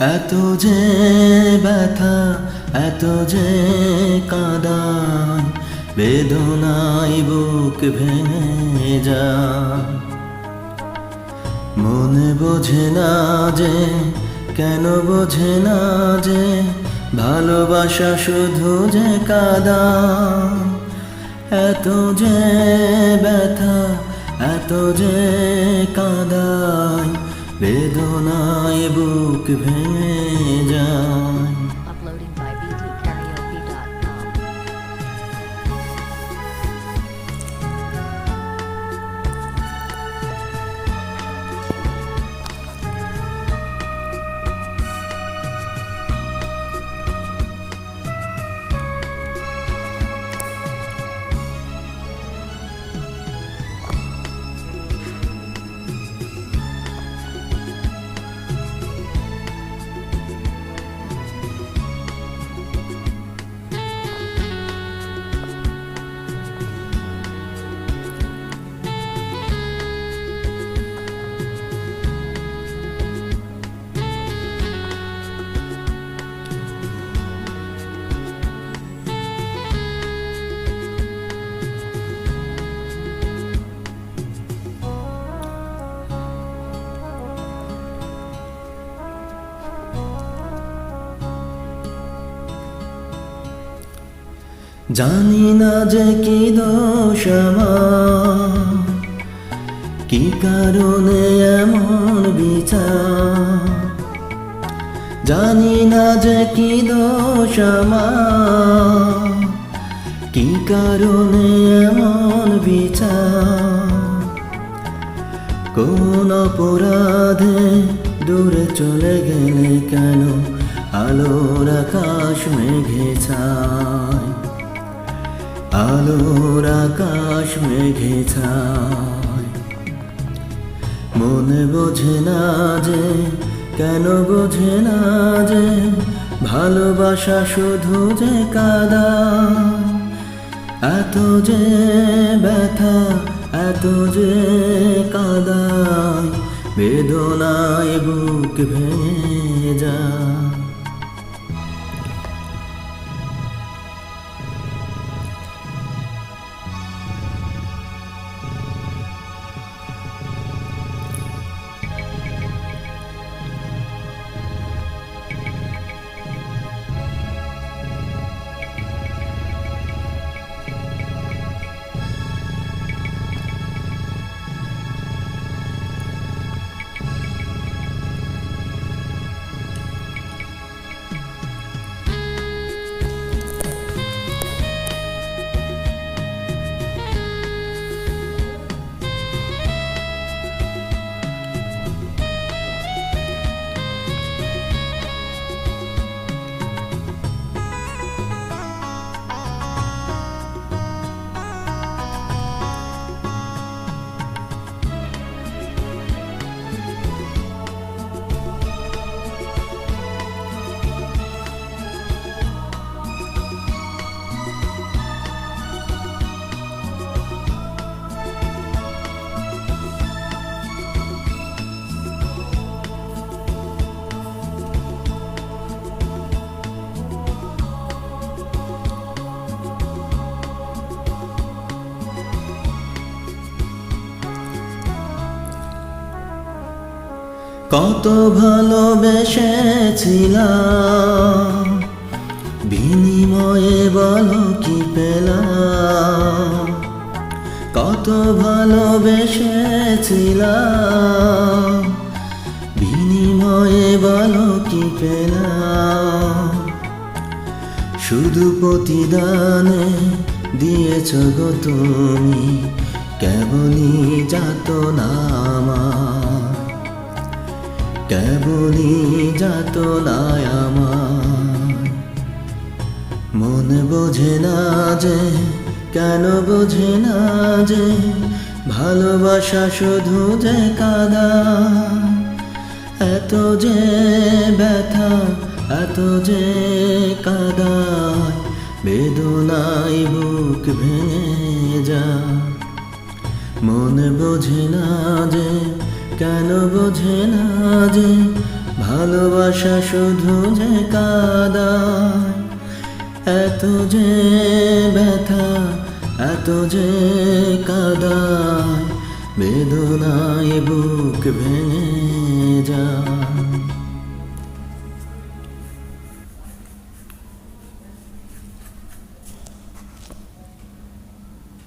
এত যে ব্যথা, এত যে কাদান, বেদনায় বুক ভেঙে যায় মনে বোঝে না যে, কেন বোঝে না যে, ভালোবাসা শুধু যে কাদা। এত যে ব্যথা, এত যে কাদায় বেদনায় বুক ভেঙে জানি না যে কি দোষ কি কারণে এমন বিচার? জানি না যে কি দোষ কি কারণে এমন বিচার? কোন অপরাধে দূরে চলে গেলে কেন আলোর আকাশ মেঘে ছায়? আলোর আকাশ মেঘে মনে বোঝে না যে, কেন বোঝে না যে, ভালোবাসা শুধু যে কাদা। এত যে ব্যথা, এত যে কাদায়, বেদনায় বুক ভেঙে যায় কত ভালোবেসেছিলাম। বিনিময়ে বলো কি পেলাম। কত ভালোবেসেছিলাম। বিনিময়ে বলো কি পেলাম। শুধু প্রতিদানে দিয়েছ গো তুমি, কেবলই যাত না কেবলই যাত আমার? মন বোঝে না যে, কেন বোঝে না যে, ভালোবাসা শুধু যে কাদা। এত যে ব্যথা, এত যে কাদায় বেদনায় বুক ভেঙে যায়। মন বোঝে না যে কেন বোঝে না যে ভালোবাসা শুধু যে কাদা? এত যে ব্যথা, এত যে কাদা, বেদনায় বুক ভেঙে যায়।